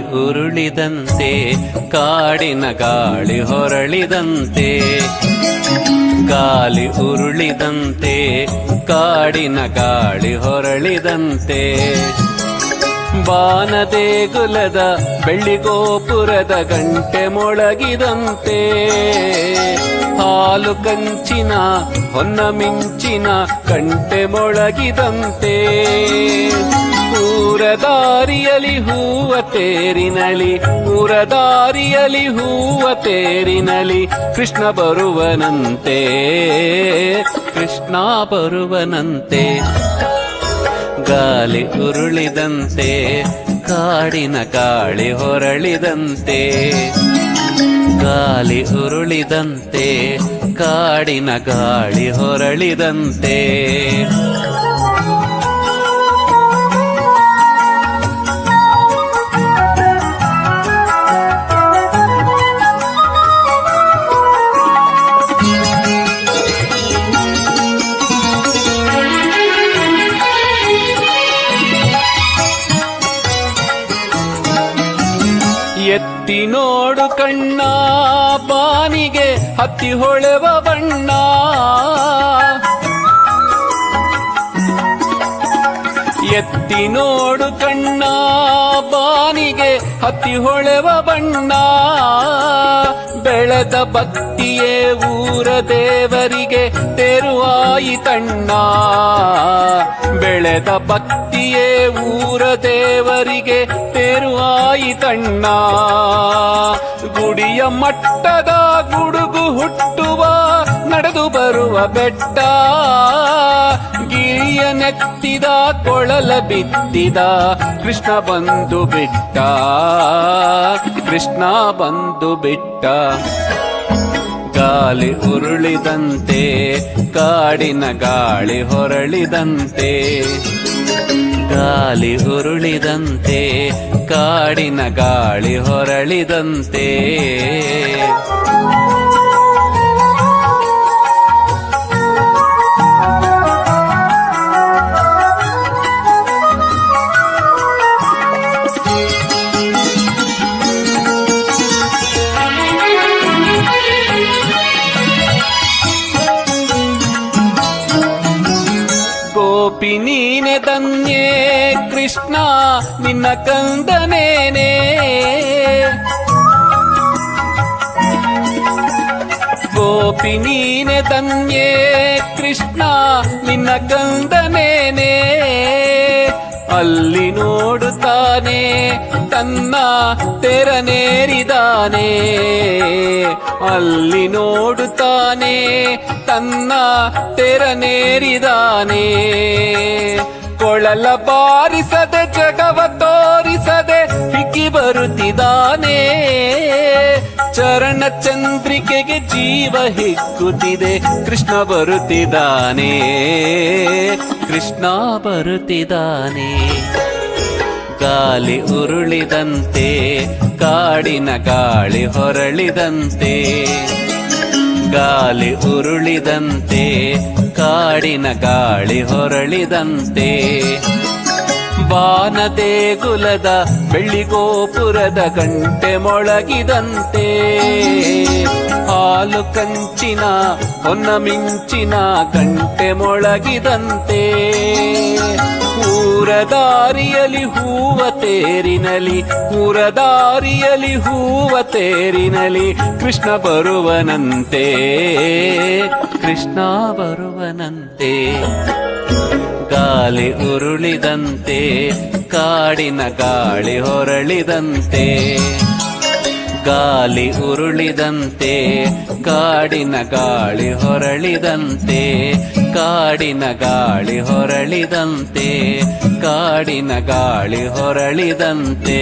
ಉರುಳಿದಂತೆ, ಕಾಡಿನ ಗಾಳಿ ಹೊರಳಿದಂತೆ. ಗಾಲಿ ಉರುಳಿದಂತೆ, ಕಾಡಿನ ಗಾಳಿ ಹೊರಳಿದಂತೆ. ಬಾನದೇಗುಲದ ಬೆಳ್ಳಿಗೋಪುರದ ಗಂಟೆ ಮೊಳಗಿದಂತೆ. ಹಾಲು ಕಂಚಿನ, ಹೊನ್ನ ಮಿಂಚಿನ ಗಂಟೆ ಮೊಳಗಿದಂತೆ. ದಾರಿಯಲಿ ಹೂವ ತೇರಿನಲಿ ಊರ ದಾರಿಯಲಿ ಹೂವ ತೇರಿನಲಿ, ಕೃಷ್ಣ ಬರುವನಂತೆ ಕೃಷ್ಣ ಬರುವನಂತೆ. ಗಾಲಿ ಉರುಳಿದಂತೆ, ಕಾಡಿನ ಗಾಳಿ ಹೊರಳಿದಂತೆ. ಗಾಲಿ ಉರುಳಿದಂತೆ, ಕಾಡಿನ ಗಾಳಿ ಹೊರಳಿದಂತೆ. ಎತ್ತಿ ನೋಡು ಕಣ್ಣ, ಬಾನಿಗೆ ಹತ್ತಿ ಹೊಳೆವ ಬಣ್ಣ. ಎತ್ತಿ ನೋಡು ಕಣ್ಣ, ಬಾನಿಗೆ ಹತ್ತಿ ಹೊಳೆವ ಬಣ್ಣ. ಬೆಳೆದ ಭಕ್ತಿಯೇ ಊರ ದೇವರಿಗೆ ತೆರುವಾಯಿತಣ್ಣ ಬೆಳೆದ ಭಕ್ತಿಯೇ ಊರ ದೇವರಿಗೆ ತೆರುವಾಯಿತಣ್ಣ ಗುಡಿಯ ಮಟ್ಟದ ಗುಡುಗು ಹುಟ್ಟುವ, ನಡೆದು ಬರುವ ಬೆಟ್ಟ. ಗಿರಿಯ ನೆತ್ತಿದ, ಕೊಳಲ ಬಿತ್ತಿದ, ಕೃಷ್ಣ ಬಂದು ಬಿಟ್ಟ. ಕೃಷ್ಣ ಬಂದು ಬಿಟ್ಟ. ಗಾಲಿ ಉರುಳಿದಂತೆ ಕಾಡಿನ ಗಾಳಿ ಹೊರಳಿದಂತೆ. ಗಾಳಿ ಉರುಳಿದಂತೆ ಕಾಡಿನ ಗಾಳಿ ಹೊರಳಿದಂತೆ. ಗೋಪಿ ನೀನೆ ಧನ್ಯೇ ಕೃಷ್ಣ ನಿನ್ನ ಕಂದನೇನೆ. ಗೋಪಿ ನೀನೆ ಧನ್ಯೇ ಕೃಷ್ಣ ನಿನ್ನ ಕಂದನೇನೆ. ಅಲ್ಲಿ ನೋಡುತ್ತಾನೆ ತನ್ನ ತೆರನೇರಿದಾನೆ. ಅಲ್ಲಿ ನೋಡುತ್ತಾನೆ ತನ್ನ ತೆರನೇರಿದಾನೆ. ಕೊಳಲ ಬಾರಿಸದೆ ಜಗವ ತೋರಿಸದೆ ಹಿಕ್ಕಿ ಬರುತ್ತಿದ್ದಾನೆ. ಚರಣ ಚಂದ್ರಿಕೆಗೆ ಜೀವ ಹಿಕ್ಕುತ್ತಿದೆ. ಕೃಷ್ಣ ಬರುತ್ತಿದ್ದಾನೆ. ಕೃಷ್ಣ ಬರುತ್ತಿದ್ದಾನೆ. ಗಾಲಿ ಉರುಳಿದಂತೆ, ಕಾಡಿನ ಗಾಳಿ ಹೊರಳಿದಂತೆ. ಗಾಲಿ ಉರುಳಿದಂತೆ, ಕಾಡಿನ ಗಾಳಿ ಹೊರಳಿದಂತೆ. ಬಾನದೇಗುಲದ ಬೆಳ್ಳಿಗೋಪುರದ ಗಂಟೆ ಮೊಳಗಿದಂತೆ. ಹಾಲು ಕಂಚಿನ ಹೊನ್ನ ಮಿಂಚಿನ ಗಂಟೆ ಮೊಳಗಿದಂತೆ. ಊರ ದಾರಿಯಲಿ ಹೂವ ತೇರಿನಲಿ ಊರ ದಾರಿಯಲಿ ಹೂವ ತೇರಿನಲಿ, ಕೃಷ್ಣ ಬರುವನಂತೆ ಕೃಷ್ಣ ಬರುವನಂತೆ. ಗಾಲಿ ಉರುಳಿದಂತೆ, ಕಾಡಿನ ಗಾಳಿ ಹೊರಳಿದಂತೆ. ಗಾಲಿ ಉರುಳಿದಂತೆ, ಕಾಡಿನ ಗಾಳಿ ಹೊರಳಿದಂತೆ. ಕಾಡಿನ ಗಾಳಿ ಹೊರಳಿದಂತೆ ಕಾಡಿನ ಗಾಳಿ ಹೊರಳಿದಂತೆ.